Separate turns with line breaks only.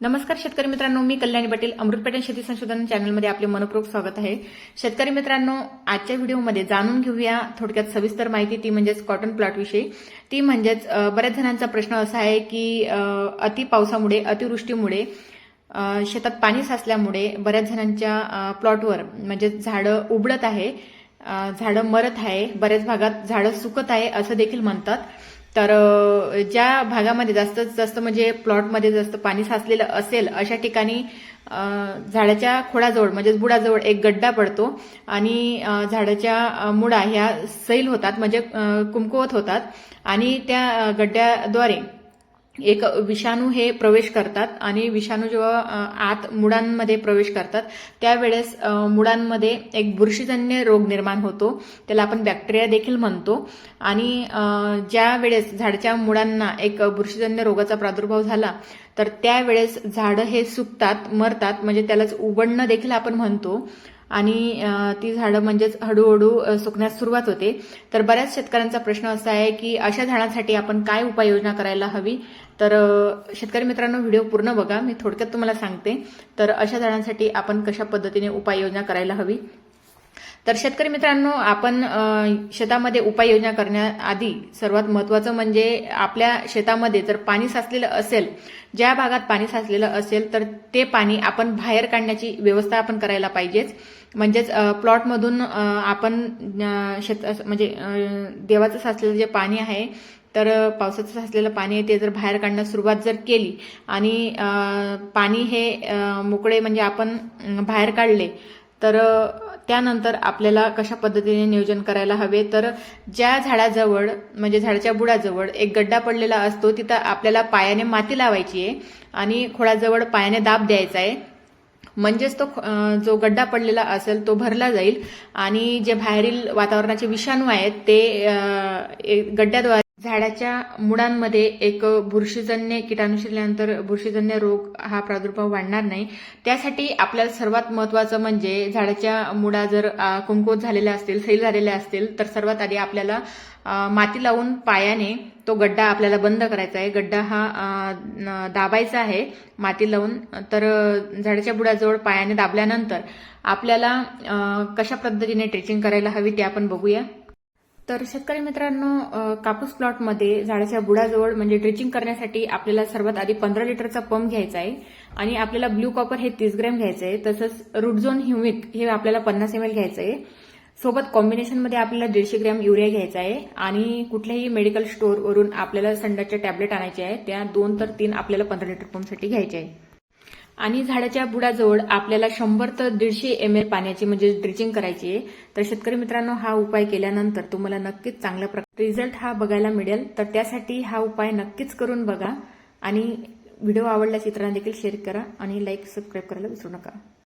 नमस्कार शेतकरी मित्रांनो मी कल्याणी पाटील अमृत पॅटर्न शेती संशोधन चॅनलमध्ये आपले मनपूर्वक स्वागत आहे. शेतकरी मित्रांनो आजच्या व्हिडिओमध्ये जाणून घेऊया थोडक्यात सविस्तर माहिती ती म्हणजेच कॉटन प्लॉटविषयी ती म्हणजेच बऱ्याच जणांचा प्रश्न असा आहे की अति पावसामुळे अतिवृष्टीमुळे शेतात पाणी साचल्यामुळे बऱ्याच जणांच्या प्लॉटवर म्हणजे झाडं उबडत आहे झाडं मरत आहे बऱ्याच भागात झाडं सुकत आहे असं देखील म्हणतात. तर ज्या भागामध्ये जास्तीत जास्त म्हणजे प्लॉटमध्ये जास्त पाणी साचलेलं असेल अशा ठिकाणी झाडाच्या खोडाजवळ म्हणजेच बुडाजवळ एक गड्डा पडतो आणि झाडाच्या मुळा ह्या सैल होतात म्हणजे कुमकुवत होतात आणि त्या गड्ड्याद्वारे एक विषाणू हे प्रवेश करतात आणि विषाणू जेव्हा आत मुळांमध्ये प्रवेश करतात त्यावेळेस मुळांमध्ये एक बुरशीजन्य रोग निर्माण होतो. त्याला आपण बॅक्टेरिया देखील म्हणतो. आणि ज्या वेळेस झाडच्या मुळांना एक बुरशीजन्य रोगाचा प्रादुर्भाव झाला तर त्यावेळेस झाडं हे सुकतात मरतात म्हणजे त्यालाच उबडणं देखील आपण म्हणतो. आणि ती झाडं म्हणजेच हळूहळू सुकण्यास सुरुवात होते. तर बऱ्याच शेतकऱ्यांचा प्रश्न असा आहे की अशा झाडांसाठी आपण काय उपाययोजना करायला हवी? तर शेतकरी मित्रांनो व्हिडिओ पूर्ण बघा. मी थोडक्यात तुम्हाला सांगते. तर अशा झाडांसाठी आपण कशा पद्धतीने उपाययोजना करायला हवी? तर शेतकरी मित्रांनो आपण शेतामध्ये उपाययोजना करण्याआधी सर्वात महत्वाचं म्हणजे आपल्या शेतामध्ये जर पाणी साचलेलं असेल ज्या भागात पाणी साचलेलं असेल तर ते पाणी आपण बाहेर काढण्याची व्यवस्था आपण करायला पाहिजेच. म्हणजेच प्लॉटमधून आपण शेत म्हणजे देवाचं साचलेलं जे पाणी आहे तर पावसाचं साचलेलं पाणी आहे ते जर बाहेर काढण्यास सुरुवात जर केली आणि पाणी हे मोकळे म्हणजे आपण बाहेर काढले तर त्यानंतर आपल्याला कशा पद्धतीने नियोजन करायला हवे? तर ज्या झाडाजवळ म्हणजे झाडाच्या बुडाजवळ एक गड्डा पडलेला असतो तिथं आपल्याला पायाने माती लावायची आहे आणि खोडाजवळ पायाने दाब द्यायचा आहे. म्हणजेच तो जो गड्डा पडलेला असेल तो भरला जाईल आणि जे बाहेरील वातावरणाचे विषाणू आहेत ते एक गड्ड्याद्वारे झाडाच्या मुळांमध्ये एक बुरशीजन्य किटाणू शिरल्यानंतर बुरशीजन्य रोग हा प्रादुर्भाव वाढणार नाही. त्यासाठी आपल्याला सर्वात महत्वाचं म्हणजे झाडाच्या मुळा जर अ, झालेल्या असतील सैल झालेल्या असतील तर सर्वात आधी आपल्याला माती लावून पायाने तो गड्डा आपल्याला बंद करायचा आहे. गड्डा हा दाबायचा आहे माती लावून. तर झाडाच्या बुडाजवळ पायाने दाबल्यानंतर आपल्याला कशा पद्धतीने ट्रेचिंग करायला हवी ते आपण बघूया. तर शेतकरी मित्रांनो कापूस प्लॉटमध्ये झाडाच्या बुडाजवळ म्हणजे ड्रिचिंग करण्यासाठी आपल्याला सर्वात आधी पंधरा लिटरचा पंप घ्यायचा आहे आणि आपल्याला ब्ल्यू कॉपर हे तीस ग्रॅम घ्यायचं आहे तसंच रुटझोन ह्युमिक हे आपल्याला पन्नास एम एल घ्यायचं आहे. सोबत कॉम्बिनेशनमध्ये आपल्याला दीडशे ग्रॅम युरिया घ्यायचा आहे आणि कुठल्याही मेडिकल स्टोअरवरून आपल्याला संडाच्या टॅबलेट आणायच्या आहे त्या दोन तर तीन आपल्याला पंधरा लिटर पंपसाठी घ्यायच्या आहे. आणि झाडाच्या बुडाजवळ आपल्याला शंभर तर दीडशे एम एल पाण्याची म्हणजे ड्रिचिंग करायची आहे. तर शेतकरी मित्रांनो हा उपाय केल्यानंतर तुम्हाला नक्कीच चांगला रिझल्ट हा बघायला मिळेल. तर त्यासाठी हा उपाय नक्कीच करून बघा. आणि व्हिडिओ आवडल्यास इतरांना देखील शेअर करा आणि लाईक सबस्क्राईब करायला विसरू नका.